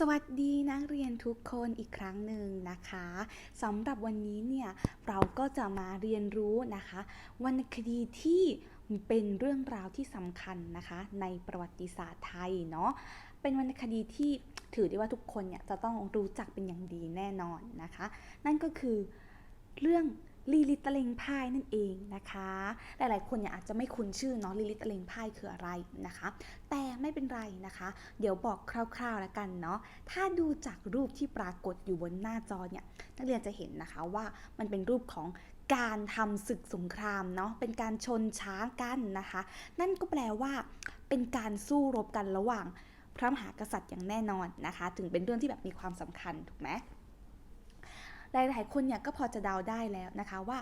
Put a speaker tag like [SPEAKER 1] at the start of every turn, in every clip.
[SPEAKER 1] สวัสดีนักเรียนทุกคนอีกครั้งหนึ่งนะคะสำหรับวันนี้เนี่ยเราก็จะมาเรียนรู้นะคะ วรรณคดีที่เป็นเรื่องราวที่สำคัญนะคะ ในประวัติศาสตร์ไทยเนาะเป็นวรรณคดีที่ถือได้ว่าทุกคนเนี่ยจะต้องรู้จักเป็นอย่างดีแน่นอนนะคะ นั่นก็คือเรื่อง ลีลิตะเลงพ่ายนั่นเองนะคะ หลายๆ คนเนี่ยอาจจะไม่คุ้นชื่อเนาะลีลิตะเลงพ่ายคืออะไรนะคะ แต่ไม่เป็นไรนะคะ เดี๋ยวบอกคร่าวๆแล้วกันเนาะถ้าดูจากรูปที่ปรากฏอยู่บนหน้าจอเนี่ยนักเรียนจะเห็นนะคะว่ามันเป็นรูปของการทำศึกสงครามเนาะเป็นการชนช้างกันนะคะ นั่นก็แปลว่า เป็นการสู้รบกันระหว่างพระมหากษัตริย์อย่างแน่นอนนะคะ ถึงเป็นเรื่องที่แบบมีความสำคัญถูกไหม หลายๆคนเนี่ยก็พอจะเดาได้แล้วนะคะว่า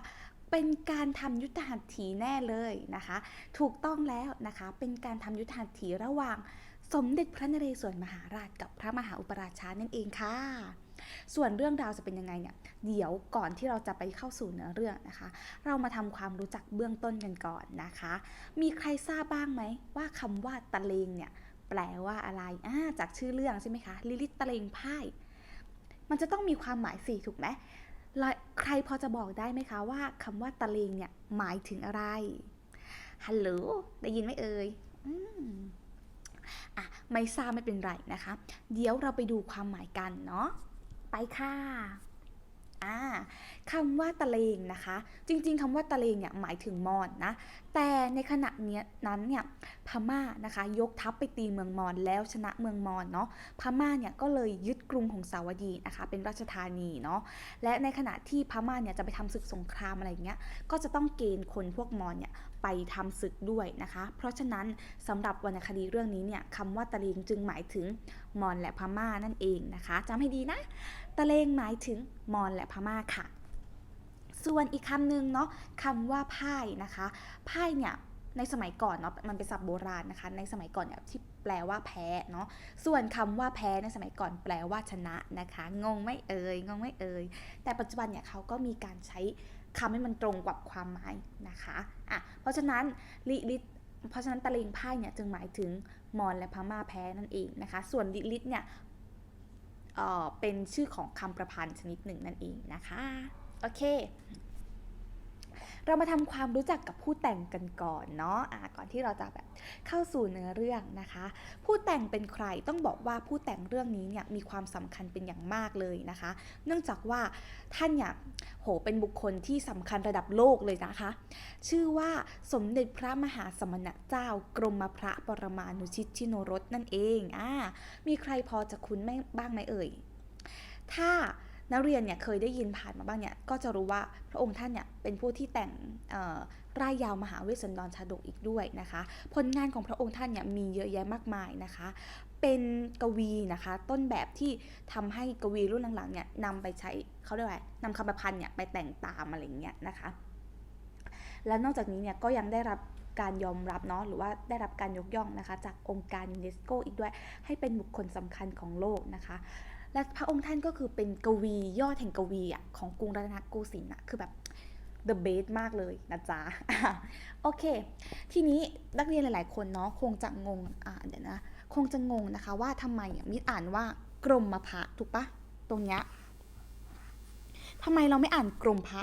[SPEAKER 1] เป็นการทำยุทธหัตถีแน่เลยนะคะ ถูกต้องแล้วนะคะ เป็นการทำยุทธหัตถีระหว่างสมเด็จพระนเรศวรมหาราชกับพระมหาอุปราชานั่นเองค่ะ ส่วนเรื่องราวจะเป็นยังไงเนี่ย เดี๋ยวก่อนที่เราจะไปเข้าสู่เนื้อเรื่องนะคะ เรามาทำความรู้จักเบื้องต้นกันก่อนนะคะ มีใครทราบบ้างไหมว่าคำว่าตะเลงเนี่ยแปลว่าอะไรอ่าจากชื่อเรื่องใช่ไหมคะ ลิลิตตะเลงพ่าย มันจะต้องมีความหมายสิถูกไหมใครพอจะบอกได้ไหมคะว่าคำว่าตะเลงเนี่ยหมายถึงอะไร ฮัลโหล ได้ยินไหมเอ่ยอืมอะ ไม่ทราบไม่เป็นไรนะคะ เดี๋ยวเราไปดูความหมายกันเนาะ ไปค่ะ อ่าคำว่าตะเลงนะคะ จริงๆคำว่าตะเลงเนี่ยหมายถึงมอญนะ แต่ในขณะเนี้ยนั้นเนี่ยพม่านะคะ ยกทัพไปตีเมืองมอญแล้วชนะเมืองมอญเนาะพม่าเนี่ยก็เลยยึดกรุงของสาวดีนะคะ เป็นราชธานีเนาะและในขณะที่พม่าเนี่ยจะไปทำศึกสงครามอะไรอย่างเงี้ยก็จะต้องเกณฑ์คนพวกมอญเนี่ยไปทำศึกด้วยนะคะ เพราะฉะนั้นสำหรับวรรณคดีเรื่องนี้เนี่ยคำว่าตะเลงจึงหมายถึงมอญและพม่านั่นเองนะคะจำให้ดีนะ ตะเลงหมายถึงมอญและพม่าค่ะ ส่วนอีกคำหนึ่งเนาะคำว่าพ่ายนะคะพ่ายเนี่ยในสมัยก่อนเนาะมันเป็นศัพท์โบราณนะคะ ในสมัยก่อนเนี่ยที่แปลว่าแพ้เนาะส่วนคำว่าแพ้ในสมัยก่อนแปลว่าชนะนะคะ งงไม่เอ่ยงงไม่เอ่ยแต่ปัจจุบันเนี่ยเขาก็มีการใช้คำให้มันตรงกับความหมายนะคะอะเพราะฉะนั้นลิลิเพราะฉะนั้นตะเลงไพ่เนี่ยจึงหมายถึงมอญและพม่าแพ้นั่นเองนะคะ ส่วนลิลิตเนี่ย เป็นชื่อของคำประพันธ์ชนิดหนึ่งนั่นเองนะคะ โอเค เรามาทำความรู้จักกับผู้แต่งกันก่อนเนาะะก่อนที่เราจะแบบเข้าสู่เนื้อเรื่องนะคะ ผู้แต่งเป็นใครต้องบอกว่าผู้แต่งเรื่องนี้เนี่ยมีความสำคัญเป็นอย่างมากเลยนะคะ เนื่องจากว่าท่านเนี่ยโหเป็นบุคคลที่สำคัญระดับโลกเลยนะคะ ชื่อว่าสมเด็จพระมหาสมณเจ้ากรมพระปรมานุชิตชิโนรสนั่นเองอ่ามีใครพอจะคุ้นไหมบ้างไหมเอ่ย ถ้า นักเรียนเนี่ยเคยได้ยินผ่านมาบ้างเนี่ยก็จะรู้ว่าพระองค์ท่านเนี่ยเป็นผู้ที่แต่งร่ายยาวมหาเวสสันดรชาดกอีกด้วยนะคะ ผลงานของพระองค์ท่านเนี่ยมีเยอะแยะมากมายนะคะ เป็นกวีนะคะ ต้นแบบที่ทำให้กวีรุ่นหลังๆเนี่ยนำไปใช้เขาเรียกว่านำคำประพันธ์เนี่ยไปแต่งตามอะไรเงี้ยนะคะ แล้วนอกจากนี้เนี่ยก็ยังได้รับการยอมรับเนาะหรือว่าได้รับการยกย่องนะคะ จากองค์การยูเนสโกอีกด้วยให้เป็นบุคคลสำคัญของโลกนะคะ และพระองค์ท่านก็คือเป็นกวียอดแห่งกวีอะของกรุงรัตนโกสินทร์อะคือแบบ the best มากเลยนะจ๊ะ โอเค ทีนี้นักเรียนหลาย ๆ คนเนาะคงจะงงอ่าเดี๋ยวนะ คงจะงงนะคะว่าทำไมมิดอ่านว่ากรมมพระถูกปะตรงเนี้ยทำไมเราไม่อ่านกรมพระ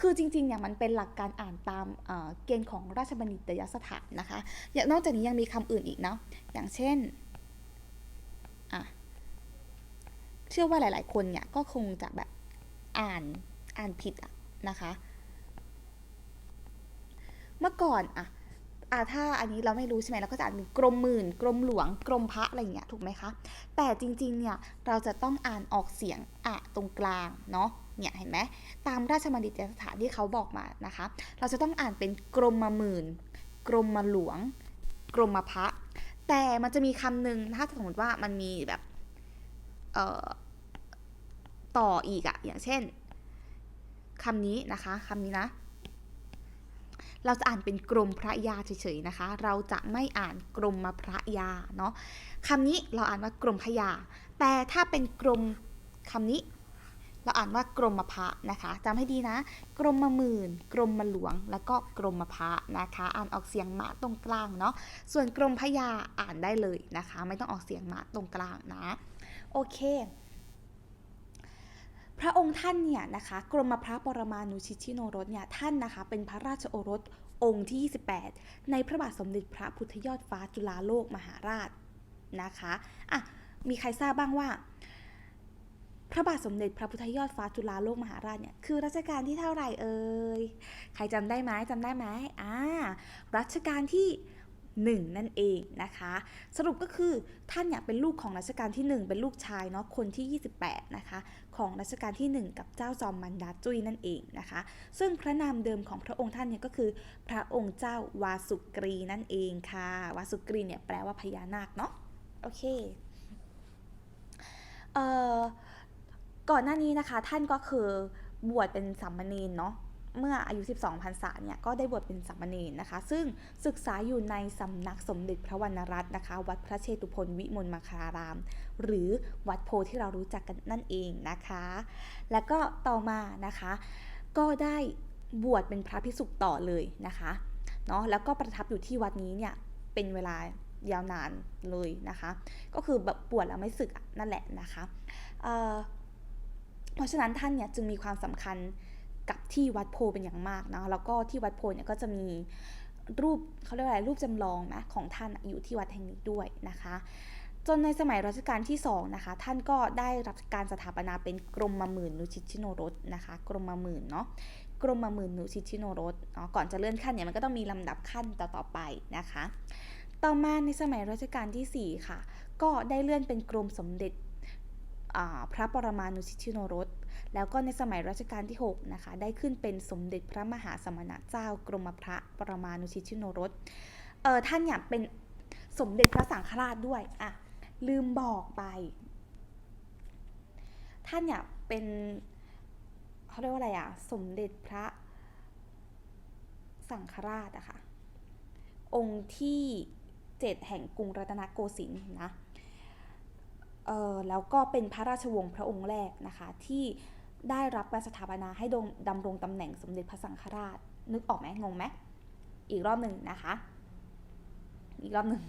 [SPEAKER 1] คือจริงๆเนี่ยมันเป็นหลักการอ่านตามเเกณฑ์ของราชบัณฑิตยสถานนะคะอย่างนอกจากนี้ยังมีคำอื่นอีกเนาะ อย่างเช่น อะ เชื่อว่าหลาย ๆ คนเนี่ยก็คงจะแบบอ่านอ่านผิดอะนะคะ เมื่อก่อนอะอาถ้าอันนี้เราไม่รู้ใช่ไหมเราก็จะอ่านเป็นกรมหมื่น กรมหลวง กรมพระอะไรอย่างเงี้ยถูกไหมคะ แต่จริง ๆ เนี่ยเราจะต้องอ่านออกเสียงอะตรงกลางเนาะเนี่ยเห็นไหมตามราชบัณฑิตยสถานที่เขาบอกมานะคะ เราจะต้องอ่านเป็นกรมมาหมื่น กรมมาหลวง กรมมาพระแต่มันจะมีคำหนึ่งถ้าสมมติว่ามันมีแบบ ต่ออีกอะอย่างเช่นคำนี้นะคะคำนี้นะ เราจะอ่านเป็นกรมพระยาเฉยๆนะคะ เราจะไม่อ่านกรมมาพระยาเนาะคำนี้เราอ่านว่ากรมพระยา แต่ถ้าเป็นกรมคำนี้ เราอ่านว่ากรมมพระนะคะจำให้ดีนะ กรมมาหมื่น กรมมาหลวง แล้วก็กรมมพระนะคะ อ่านออกเสียงมะตรงกลางเนาะส่วนกรมพระยาอ่านได้เลยนะคะ ไม่ต้องออกเสียงมะตรงกลางนะ โอเค พระองค์ท่านเนี่ยนะคะกรมพระปรมาณูชิชิโนรสเนี่ยท่านนะคะเป็นพระราชโอรสองค์ที่ 28 ในพระบาทสมเด็จพระพุทธยอดฟ้าจุฬาโลกมหาราชนะคะอะมีใครทราบบ้างว่า พระบาทสมเด็จพระพุทธยอดฟ้าจุฬาโลกมหาราชเนี่ยคือรัชกาลที่เท่าไหร่เอ่ยใครจำได้ไหมจำได้ไหมอ่ารัชกาลที่ 1 นั่นเองนะคะ สรุปก็คือท่านเนี่ยเป็นลูกของรัชกาลที่ 1 เป็นลูกชายเนาะคนที่ 28 นะคะ ของรัชกาลที่ 1 กับเจ้าจอมมันดาจุ้ยนั่นเองนะคะ ซึ่งพระนามเดิมของพระองค์ท่านเนี่ยก็คือ พระองค์เจ้าวาสุกรีนั่นเองค่ะ วาสุกรีเนี่ยแปลว่าพญานาคเนาะโอเคเอ่อก่อนหน้านี้นะคะท่านก็คือบวชเป็นสามเณรเนาะ เมื่ออายุ 12พรรษาเนี่ยก็ได้บวชเป็นสามเณรนะคะ ซึ่งศึกษาอยู่ในสำนักสมเด็จพระวรรณรัตน์นะคะ วัดพระเชตุพนวิมลมังคลาราม หรือวัดโพที่เรารู้จักกันนั่นเองนะคะ แล้วก็ต่อมานะคะ ก็ได้บวชเป็นพระภิกษุต่อเลยนะคะเนาะแล้วก็ประทับอยู่ที่วัดนี้เนี่ยเป็นเวลายาวนานเลยนะคะ ก็คือแบบบวชแล้วไม่สึกนั่นแหละนะคะเเพราะฉะนั้นท่านเนี่ยจึงมีความสำคัญ กับที่วัดโพเป็นอย่างมากนะแล้วก็ที่วัดโพเนี่ยก็จะมีรูปเขาเรียกว่าอะไรรูปจำลองนะของท่านอยู่ที่วัดแห่งนี้ด้วยนะคะ จนในสมัยรัชกาลที่2นะคะท่านก็ได้รับการสถาปนาเป็นกรมมาหมื่นนุชิตชิโนรสนะคะ กรมมาหมื่นเนาะกรมมาหมื่นนุชิตชิโนรสเนาะก่อนจะเลื่อนขั้นเนี่ยมันก็ต้องมีลำดับขั้นต่อๆไปนะคะ ต่อมาในสมัยรัชกาลที่4ค่ะก็ได้เลื่อนเป็นกรมสมเด็จ พระปรมาณูชิตชิโนรส แล้วก็ในสมัยรัชกาลที่ 6 นะคะ ได้ขึ้นเป็นสมเด็จพระมหาสมณเจ้ากรมพระปรมาณูชิตชิโนรสเออท่านเนี่ยเป็นสมเด็จพระสังฆราชด้วยอะลืมบอกไป ท่านเนี่ยเป็นเขาเรียกว่าอะไรอะสมเด็จพระสังฆราชอะค่ะองค์ที่ 7 แห่งกรุงรัตนโกสินทร์นะ แล้วก็เป็นพระราชวงศ์พระองค์แรกนะคะที่ได้รับการสถาปนาให้ดำรงตำแหน่งสมเด็จพระสังฆราช นึกออกไหมงงไหมอีกรอบหนึ่งนะคะ อีกรอบหนึ่ง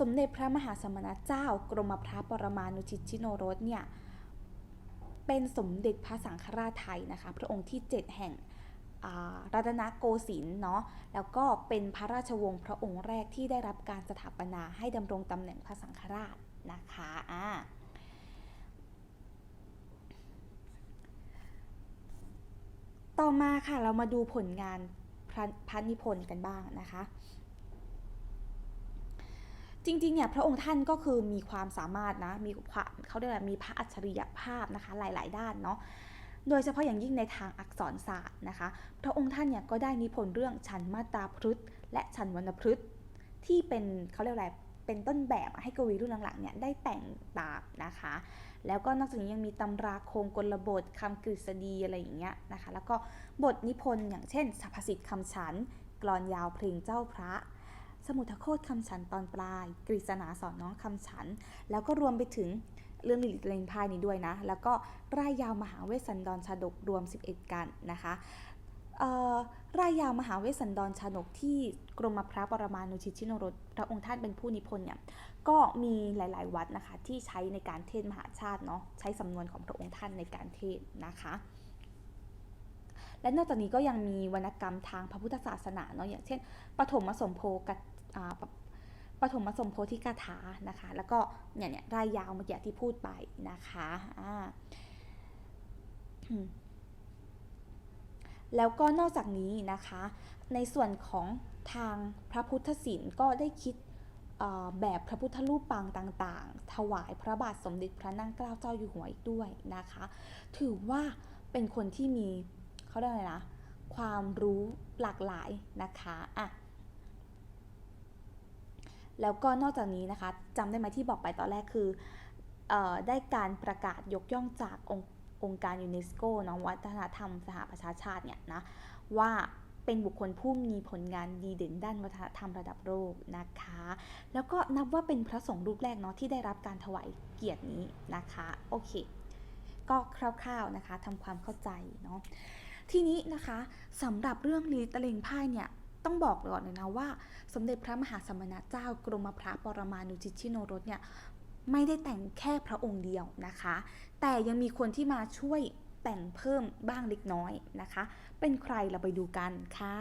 [SPEAKER 1] สมเด็จพระมหาสมณเจ้ากรมพระปรมาณูชิตชิโนรสเนี่ยเป็นสมเด็จพระสังฆราชไทยนะคะ พระองค์ที่ 7 แห่ง รัตนโกสินทร์เนาะแล้วก็เป็นพระราชวงศ์พระองค์แรกที่ได้รับการสถาปนาให้ดำรงตำแหน่งพระสังฆราชนะคะอ่าต่อมาค่ะเรามาดูผลงานพระพระนิพนธ์กันบ้างนะคะ จริงๆเนี่ยพระองค์ท่านก็คือมีความสามารถนะมีความเขาเรียกว่ามีพระอัจฉริยภาพนะคะหลาย ๆ ด้านเนาะ โดยเฉพาะอย่างยิ่งในทางอักษรศาสตร์นะคะ พระองค์ท่านเนี่ยก็ได้นิพนธ์เรื่องฉันมาตาพฤษและฉันวรรณพฤษที่เป็นเขาเรียกอะไรเป็นต้นแบบให้กวีรุ่นหลังๆเนี่ยได้แต่งตามนะคะ แล้วก็นอกจากนี้ยังมีตำราโครงกลบทคำกฤษฎีอะไรอย่างเงี้ยนะคะ แล้วก็บทนิพนธ์อย่างเช่นสัพพสิทธิ์คำฉันกลอนยาวเพลงเจ้าพระ สมุทโคตคำฉันตอนปลาย กฤษณาสอนน้องคำฉัน แล้วก็รวมไปถึง เรื่องลิลิตเลนพายนี้ด้วยนะ แล้วก็รายยาวมหาเวสสันดรชาดกรวม 11 กันนะคะรายยาวมหาเวสสันดรชาดกที่กรมพระปรมาณูชิตชินรสพระองค์ท่านเป็นผู้นิพนธ์เนี่ยก็มีหลาย ๆ วัดนะคะที่ใช้ในการเทศมหาชาติเนาะใช้สำนวนของพระองค์ท่านในการเทศนะคะและนอกจากนี้ก็ยังมีวรรณกรรมทางพระพุทธศาสนาเนาะอย่างเช่นปฐมสมโพกอ่า ปฐมสมโพธิกถานะคะ แล้วก็เนี่ยเนี่ยรายยาวเมื่อกี้ที่พูดไปนะคะอ่าแล้วก็นอกจากนี้นะคะ ในส่วนของทางพระพุทธศิลป์ก็ได้คิดแบบพระพุทธรูปปางต่างๆ ถวายพระบาทสมเด็จพระนั่งเกล้าเจ้าอยู่หัวอีกด้วยนะคะ ถือว่าเป็นคนที่มีเขาเรียกอะไรนะ ความรู้หลากหลายนะคะอะ แล้วก็นอกจากนี้นะคะจำได้ไหมที่บอกไปตอนแรกคือออได้การประกาศยกย่องจากองค์องค์การยูเนสโกเนาะวัฒนธรรมสหประชาชาติเนี่ยนะว่าเป็นบุคคลผู้มีผลงานดีเด่นด้านวัฒนธรรมระดับโลกนะคะ แล้วก็นับว่าเป็นพระสงฆ์รูปแรกเนาะที่ได้รับการถวายเกียรตินี้นะคะ โอเค ก็คร่าวๆนะคะทำความเข้าใจเนาะ ทีนี้นะคะสำหรับเรื่องลีตะเลงพ่ายเนี่ย ต้องบอกก่อนเลยนะว่า สมเด็จพระมหาสมณเจ้ากรมพระปรมาณุจิตชิโนรสเนี่ยไม่ได้แต่งแค่พระองค์เดียวนะคะ แต่ยังมีคนที่มาช่วยแต่งเพิ่มบ้างเล็กน้อยนะคะ เป็นใครเราไปดูกันค่ะ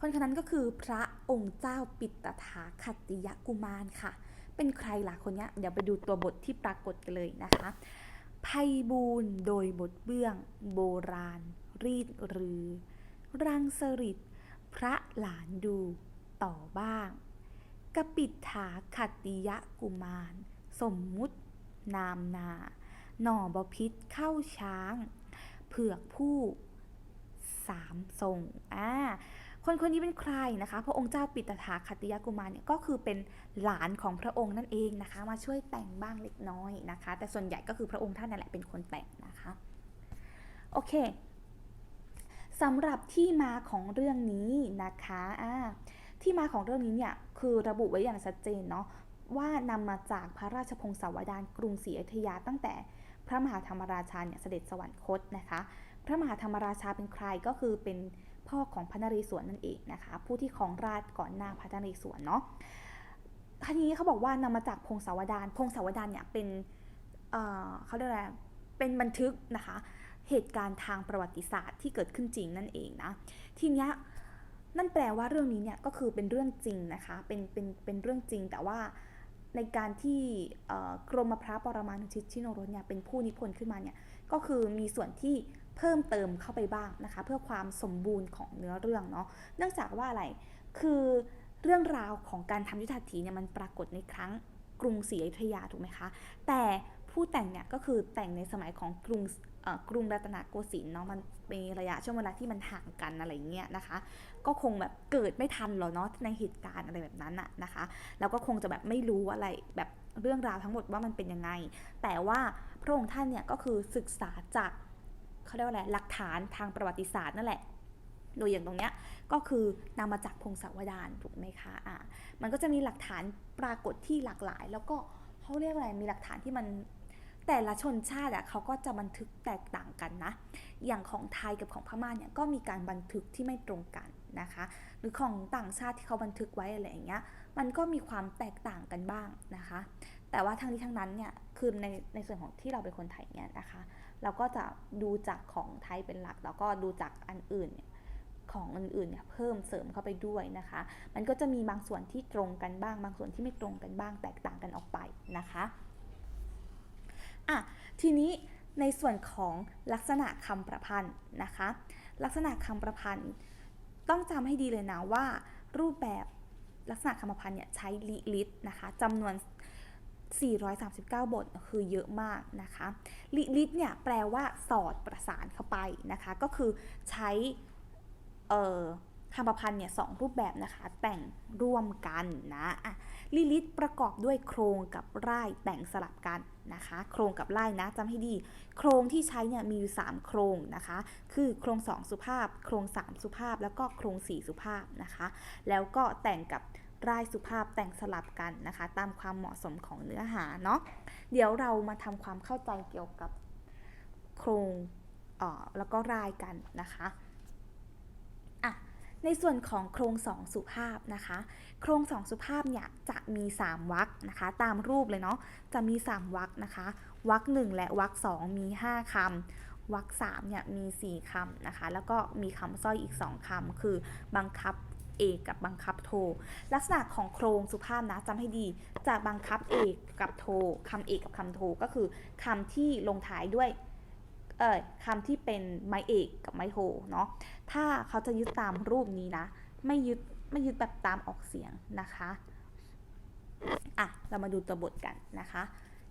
[SPEAKER 1] คนคนนั้นก็คือพระองค์เจ้าปิตถาคัตติยกุมารค่ะ เป็นใครล่ะคนเนี้ยเดี๋ยวไปดูตัวบทที่ปรากฏกันเลยนะคะไพบูลย์โดยบทเบื้อง โบราณ รีดรือ รังสริตพระหลานดูต่อบ้าง กปิดถาขัตติยะกุมาร สมมุติ นามนา หน่อบพิษเข้าช้าง เผือกผู้สามทรงอ่าคนคนนี้เป็นใครนะคะ พระองค์เจ้าปิตถาขัตติยกุมารเนี่ยก็คือเป็นหลานของพระองค์นั่นเองนะคะ มาช่วยแต่งบ้างเล็กน้อยนะคะ แต่ส่วนใหญ่ก็คือพระองค์ท่านนั่นแหละเป็นคนแต่งนะคะ โอเค สำหรับที่มาของเรื่องนี้นะคะอ่าที่มาของเรื่องนี้เนี่ยคือระบุไว้อย่างชัดเจนเนาะว่านำมาจากพระราชพงศาวดารกรุงศรีอยุธยาตั้งแต่พระมหาธรรมราชาเนี่ยเสด็จสวรรคตนะคะ พระมหาธรรมราชาเป็นใครก็คือเป็นพ่อของพระนเรศวรนั่นเองนะคะ ผู้ที่ครองราชก่อนหน้าพระนเรศวรเนาะทีนี้เขาบอกว่านำมาจากพงศาวดารพงศาวดารเนี่ยเป็นเเขาเรียกอะไรเป็นบันทึกนะคะ เหตุการณ์ทางประวัติศาสตร์ที่เกิดขึ้นจริงนั่นเองนะทีเนี้ยนั่นแปลว่าเรื่องนี้เนี่ยก็คือเป็นเรื่องจริงนะคะเป็นเป็นเป็นเรื่องจริงแต่ว่าในการที่กรมพระปรมาณุชิตชิโนรสเนี่ยเป็นผู้นิพนธ์ขึ้นมาเนี่ยก็คือมีส่วนที่เพิ่มเติมเข้าไปบ้างนะคะ เพื่อความสมบูรณ์ของเนื้อเรื่องเนาะเนื่องจากว่าอะไรคือเรื่องราวของการทำยุทธถีเนี่ยมันปรากฏในครั้งกรุงศรีอยุธยาถูกไหมคะ แต่ผู้แต่งเนี่ยก็คือแต่งในสมัยของกรุง กรุงรัตนโกสินทร์เนาะมันมีระยะช่วงเวลาที่มันห่างกันอะไรเงี้ยนะคะ ก็คงแบบเกิดไม่ทันหรอเนาะในเหตุการณ์อะไรแบบนั้นอะนะคะ แล้วก็คงจะแบบไม่รู้อะไรแบบเรื่องราวทั้งหมดว่ามันเป็นยังไง แต่ว่าพระองค์ท่านเนี่ยก็คือศึกษาจากเขาเรียกว่าอะไรหลักฐานทางประวัติศาสตร์นั่นแหละโดยอย่างตรงเนี้ยก็คือนำมาจากพงศาวดารถูกไหมคะอ่ามันก็จะมีหลักฐานปรากฏที่หลากหลาย แล้วก็เขาเรียกอะไรมีหลักฐานที่มัน แต่ละชนชาติอะเขาก็จะบันทึกแตกต่างกันนะ อย่างของไทยกับของพม่าเนี่ยก็มีการบันทึกที่ไม่ตรงกันนะคะ หรือของต่างชาติที่เขาบันทึกไว้อะไรอย่างเงี้ย มันก็มีความแตกต่างกันบ้างนะคะ แต่ว่าทั้งนี้ทั้งนั้นเนี่ยคือในในส่วนของที่เราเป็นคนไทยเนี่ยนะคะ เราก็จะดูจากของไทยเป็นหลัก แล้วก็ดูจากอันอื่นเนี่ยของอื่นๆเนี่ยเพิ่มเสริมเข้าไปด้วยนะคะ มันก็จะมีบางส่วนที่ตรงกันบ้าง บางส่วนที่ไม่ตรงกันบ้าง แตกต่างกันออกไปนะคะ อะทีนี้ในส่วนของลักษณะคำประพันธ์นะคะ ลักษณะคำประพันธ์ ต้องจำให้ดีเลยนะว่า รูปแบบลักษณะคำประพันธ์เนี่ยใช้ลิลิตนะคะจำนวน 439 บทคือเยอะมากนะคะลิลิตเนี่ยแปลว่าสอดประสานเข้าไปนะคะ ก็คือใช้เอ่อ คำประพันธ์เนี่ยสองรูปแบบนะคะ แต่งร่วมกันนะะลิลิตประกอบด้วยโครงกับร่ายแต่งสลับกันนะคะ โครงกับร่ายนะจำให้ดี โครงที่ใช้เนี่ยมีอยู่ 3 โครงนะคะ คือโครง 2 สุภาพ โครง 3 สุภาพ แล้วก็โครง 4 สุภาพนะคะ แล้วก็แต่งกับร่ายสุภาพแต่งสลับกันนะคะ ตามความเหมาะสมของเนื้อหาเนาะเดี๋ยวเรามาทำความเข้าใจเกี่ยวกับโครงออแล้วก็ร่ายกันนะคะ ในส่วนของโครงสองสุภาพนะคะ โครงสองสุภาพเนี่ยจะมี 3วรรคนะคะ ตามรูปเลยเนาะ จะมี 3วรรคนะคะวรรคหนึ่งและวรรคสองมี 5คำวรรคสามเนี่ยมี 4คำนะคะ แล้วก็มีคำสร้อยอีก 2คำคือบังคับเอกกับบังคับโท ลักษณะของโครงสุภาพนะจำให้ดีจะบังคับเอกกับโทคำเอกกับคำโทก็คือคำที่ลงท้ายด้วย เอ่ยคำที่เป็นไม้เอกกับไม้โทเนาะถ้าเขาจะยึดตามรูปนี้นะ ไม่ยึดไม่ยึดแบบตามออกเสียงนะคะอะเรามาดูตัวบทกันนะคะ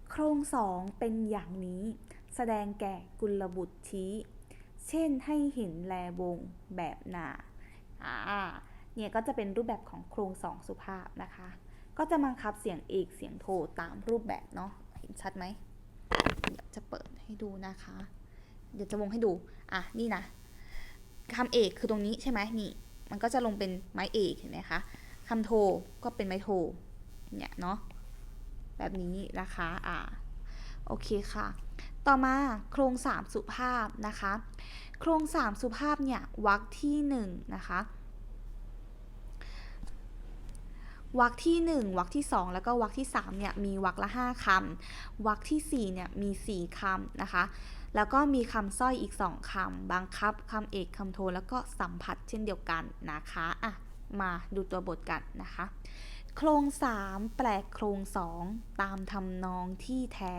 [SPEAKER 1] โครงสองเป็นอย่างนี้ แสดงแก่กุลบุตรชี้ เช่นให้เห็นแลวงแบบนาอ่าเนี่ยก็จะเป็นรูปแบบของโครงสองสุภาพนะคะ ก็จะบังคับเสียงเอกเสียงโทตามรูปแบบเนาะเห็นชัดไหมเดี๋ยวจะเปิดให้ดูนะคะ เดี๋ยวจะวงให้ดู อะ นี่นะคำเอกคือตรงนี้ใช่ไหมนี่ มันก็จะลงเป็นไม้เอกเห็นไหมคะคำโทก็เป็นไม้โท เนี่ยเนาะ แบบนี้นะคะ อ่า โอเคค่ะ ต่อมาโครงสามสุภาพนะคะ โครงสามสุภาพเนี่ยวรรคที่หนึ่งนะคะวรรคที่หนึ่งวรรคที่สองแล้วก็วรรคที่สามเนี่ยมีวรรคละห้าคำวรรคที่สี่เนี่ยมีสี่คำนะคะ แล้วก็มีคำสร้อยอีกสองคำบังคับคำเอกคำโทแล้วก็สัมผัสเช่นเดียวกันนะคะอะมาดูตัวบทกันนะคะ โครง 3 แปลกโครง 2 ตามทำนองที่แท้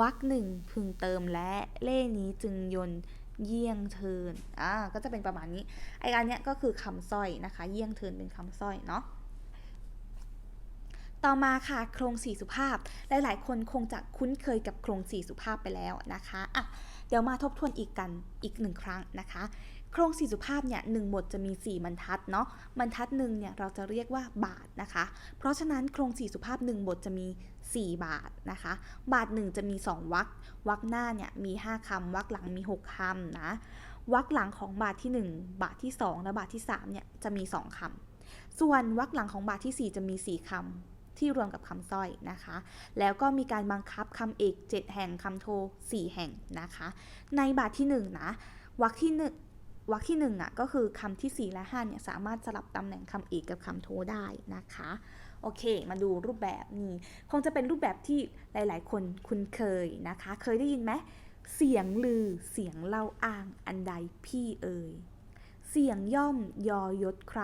[SPEAKER 1] วรรคหนึ่งพึงเติมและเล่นี้จึงยนเยี่ยงเทินอ่าก็จะเป็นประมาณนี้ไอ้อันเนี้ยก็คือคำสร้อยนะคะ เยี่ยงเทินเป็นคำสร้อยเนาะ ต่อมาค่ะโครงสี่สุภาพ หลายๆ คนคงจะคุ้นเคยกับโครงสี่สุภาพไปแล้วนะคะอะเดี๋ยวมาทบทวนอีกกันอีกหนึ่งครั้งนะคะ โครงสี่สุภาพเนี่ยหนึ่งบทจะมี 4 บรรทัดเนาะบรรทัดหนึ่งเนี่ยเราจะเรียกว่าบาทนะคะ เพราะฉะนั้นโครงสี่สุภาพ 1 บทจะมี 4 บาทนะคะ บาท 1 จะมี 2 วรรควรรคหน้าเนี่ยมี 5คำวรรคหลังมี 6คำนะวรรคหลังของบาทที่ 1 บาทที่ 2 และบาทที่3เนี่ยจะมี 2คำส่วนวรรคหลังของบาทที่ 4 จะมี 4คำ ที่รวมกับคำสร้อยนะคะ แล้วก็มีการบังคับคำเอก 7 แห่งคำโท 4 แห่งนะคะ ในบาทที่ 1 นะวรรคที่1วรรคที่1อะก็คือคำที่ 4 และ5เนี่ยสามารถสลับตำแหน่งคำเอกกับคำโทได้นะคะ โอเค มาดูรูปแบบนี้คงจะเป็นรูปแบบที่หลาย ๆ คนคุ้นเคยนะคะ เคยได้ยินไหมเสียงลือเสียงเล่าอ้างอันใดพี่เอ่ยเสียงย่อมยอยศใคร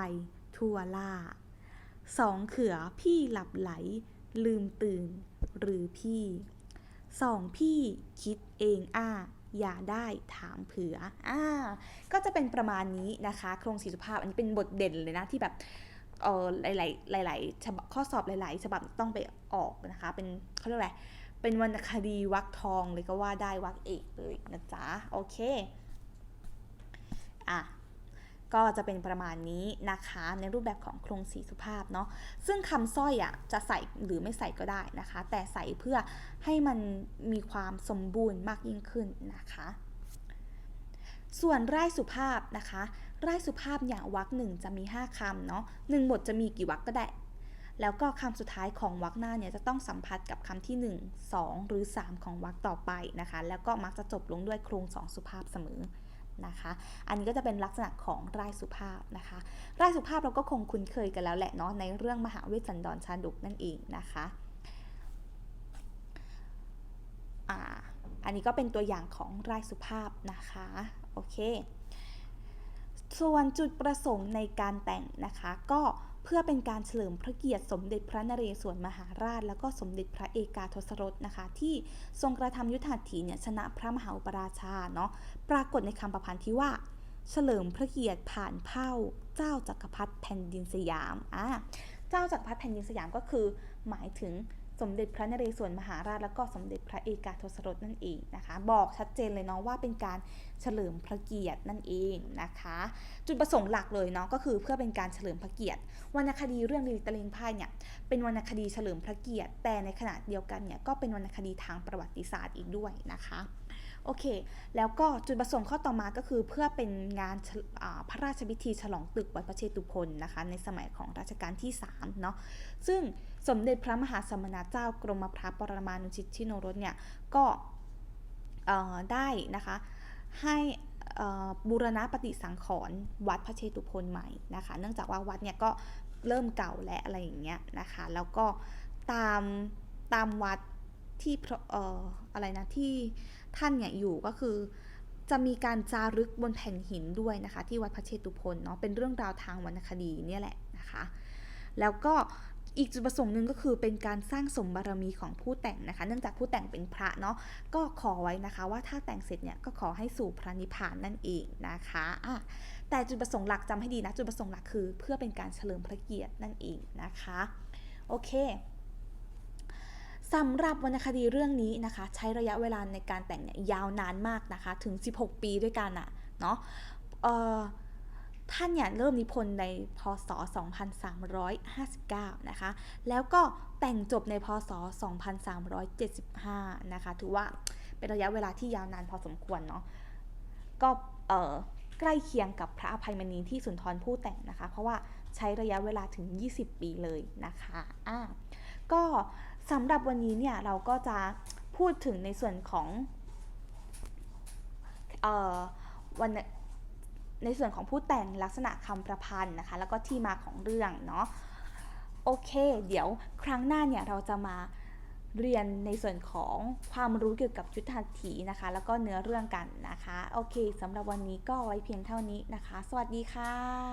[SPEAKER 1] ทั่วล่า สองเขือพี่หลับไหล ลืมตื่น หรือพี่สองพี่คิดเองอ้าอย่าได้ถามเผื่ออ่าก็จะเป็นประมาณนี้นะคะ โครงสีสุภาพอันนี้เป็นบทเด่นเลยนะที่แบบเออหลายๆหลายๆฉบับข้อสอบหลายๆฉบับต้องไปออกนะคะ เป็นเขาเรียกอะไรเป็นวรรณคดีวักทองเลยก็ว่าได้วักเอกเลยนะจ๊ะ โอเค อะ ก็จะเป็นประมาณนี้นะคะในรูปแบบของโครงสีสุภาพเนาะซึ่งคำสร้อยอะจะใส่หรือไม่ใส่ก็ได้นะคะ แต่ใส่เพื่อให้มันมีความสมบูรณ์มากยิ่งขึ้นนะคะ ส่วนไร่สุภาพนะคะไร่สุภาพอย่างวรรคหนึ่งจะมี 5คำเนาะหนึ่งบทจะมีกี่วรรคก็ได้แล้วก็คำสุดท้ายของวรรคหน้าเนี่ยจะต้องสัมพัทธ์กับคำที่ 1 2 หรือ 3 ของวรรคต่อไปนะคะ แล้วก็มักจะจบลงด้วยโครงสองสุภาพเสมอ นะคะ อันนี้ก็จะเป็นลักษณะของไร่สุภาพนะคะไร่สุภาพเราก็คงคุ้นเคยกันแล้วแหละเนาะในเรื่องมหาเวสสันดรชาดกนั่นเองนะคะอ่าอันนี้ก็เป็นตัวอย่างของไร่สุภาพนะคะโอเคส่วนจุดประสงค์ในการแต่งนะคะ ก็ เพื่อเป็นการเฉลิมพระเกียรติสมเด็จพระนเรศวรมหาราช แล้วก็สมเด็จพระเอกาทศรสนะคะ ที่ทรงกระทำยุทธหัตถีเนี่ยชนะพระมหาอุปราชาเนาะปรากฏในคำประพันธ์ที่ว่า เฉลิมพระเกียรติผ่านเผ่าเจ้าจักรพรรดิแผ่นดินสยามอ่าเจ้าจักรพรรดิแผ่นดินสยามก็คือ หมายถึงสมเด็จพระนเรศวรมหาราช แล้วก็สมเด็จพระเอกาทศรสนั่นเองนะคะ บอกชัดเจนเลยเนาะว่าเป็นการ เฉลิมพระเกียรตินั่นเองนะคะ จุดประสงค์หลักเลยเนาะก็คือเพื่อเป็นการเฉลิมพระเกียรติวรรณคดีเรื่องลิลิตเลงพ่ายเนี่ยเป็นวรรณคดีเฉลิมพระเกียรติ แต่ในขณะเดียวกันเนี่ยก็เป็นวรรณคดีทางประวัติศาสตร์อีกด้วยนะคะโอเค แล้วก็จุดประสงค์ข้อต่อมาก็คือเพื่อเป็นงานพระราชพิธีฉลองตึกวัดพระเชตุพนนะคะ ในสมัยของรัชกาลที่3เนาะ ซึ่งสมเด็จพระมหาสมณเจ้ากรมพระปรมานุชิตชิโนรสเนี่ย ก็ได้นะคะ ให้บูรณะปฏิสังขรณ์วัดพระเชตุพนใหม่นะคะ เนื่องจากว่าวัดเนี่ยก็เริ่มเก่าและอะไรอย่างเงี้ยนะคะ แล้วก็ตามตามวัดที่เอ่ออะไรนะที่ท่านเนี่ยอยู่ก็คือจะมีการจารึกบนแผ่นหินด้วยนะคะ ที่วัดพระเชตุพนเนาะเป็นเรื่องราวทางวรรณคดีเนี่ยแหละนะคะ แล้วก็ อีกจุดประสงค์หนึ่งก็คือเป็นการสร้างสมบารมีของผู้แต่งนะคะ เนื่องจากผู้แต่งเป็นพระเนาะก็ขอไว้นะคะ ว่าถ้าแต่งเสร็จเนี่ยก็ขอให้สู่พระนิพพานนั่นเองนะคะะแต่จุดประสงค์หลักจำให้ดีนะจุดประสงค์หลักคือ เพื่อเป็นการเฉลิมพระเกียรตินั่นเองนะคะโอเคสำหรับวรรณคดีเรื่องนี้นะคะ ใช้ระยะเวลาในการแต่งเนี่ยยาวนานมากนะคะ ถึง 16 ปีด้วยกันอะเนาะ ท่านเนี่ยเริ่มนิพนธ์ในพศ 2359 นะคะ แล้วก็แต่งจบในพศ 2375 นะคะ ถือว่าเป็นระยะเวลาที่ยาวนานพอสมควรเนาะ ก็ใกล้เคียงกับพระอภัยมณีที่สุนทรผู้แต่งนะคะ เพราะว่าใช้ระยะเวลาถึง 20 ปีเลยนะคะอ่าก็สำหรับวันนี้เนี่ยเราก็จะพูดถึงในส่วนของเออวรรณ ในส่วนของผู้แต่งลักษณะคำประพันธ์นะคะ แล้วก็ที่มาของเรื่องเนาะโอเค เดี๋ยวครั้งหน้าเนี่ยเราจะมาเรียนในส่วนของความรู้เกี่ยวกับยุทธหัตถีนะคะ แล้วก็เนื้อเรื่องกันนะคะ โอเคสำหรับวันนี้ก็ไว้เพียงเท่านี้นะคะ สวัสดีค่ะ